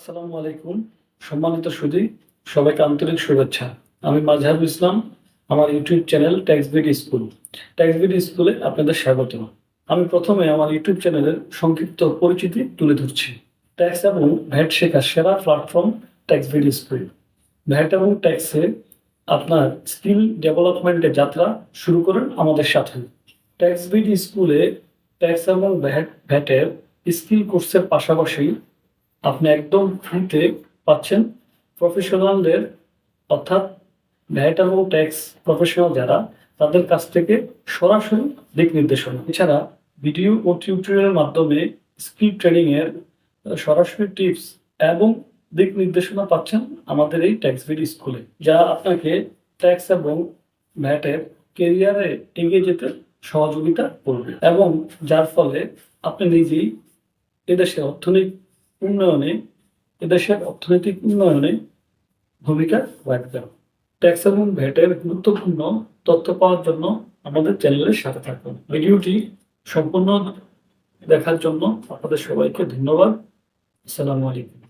আসসালামু আলাইকুম। সম্মানিত সুদী সবাইকে আন্তরিক শুভেচ্ছা। আমি মাজহারুল ইসলাম, আমার YouTube channel Taxbid school Taxbid স্কুলে আপনাদের স্বাগত আমি প্রথমে আমার ইউটিউব চ্যানেলের সংক্ষিপ্ত পরিচিতি তুলে ধরছি। ট্যাক্স এবং ভ্যাট শেখার সেরা প্ল্যাটফর্ম ট্যাক্সবিড স্কুল ভ্যাট এবং ট্যাক্সে আপনার স্কিল ডেভেলপমেন্টের যাত্রা শুরু করেন আমাদের সাথে। ট্যাক্সবিড স্কুলে ট্যাক্স এবং ভ্যাট, ভ্যাটের স্কিল কোর্সের পাশাপাশি আপনি একদম ফ্রিতে পাচ্ছেন প্রফেশনালদের অর্থাৎ ভ্যাট এবং ট্যাক্স প্রফেশনাল যারা, তাদের কাছ থেকে সরাসরি দিক নির্দেশনা। এছাড়া ভিডিও ও টিউটোরিয়ালের মাধ্যমে স্কিল ট্রেনিং এর সরাসরি টিপস এবং দিক নির্দেশনা পাচ্ছেন আমাদের এই ট্যাক্স ভিডি স্কুলে যা আপনাকে ট্যাক্স এবং ভ্যাটের কেরিয়ারে এগিয়ে যেতে সহযোগিতা করবে। এবং যার ফলে আপনি নিজেই এদেশের অর্থনৈতিক উন্নয়নে এদেশের অর্থনৈতিক উন্নয়নে ভূমিকা রাখবেন ট্যাক্স এবং ভ্যাটের গুরুত্বপূর্ণ তথ্য পাওয়ার জন্য আমাদের চ্যানেলের সাথে থাকুন। ভিডিওটি সম্পূর্ণ দেখার জন্য আপনাদের সবাইকে ধন্যবাদ। আসসালামু আলাইকুম।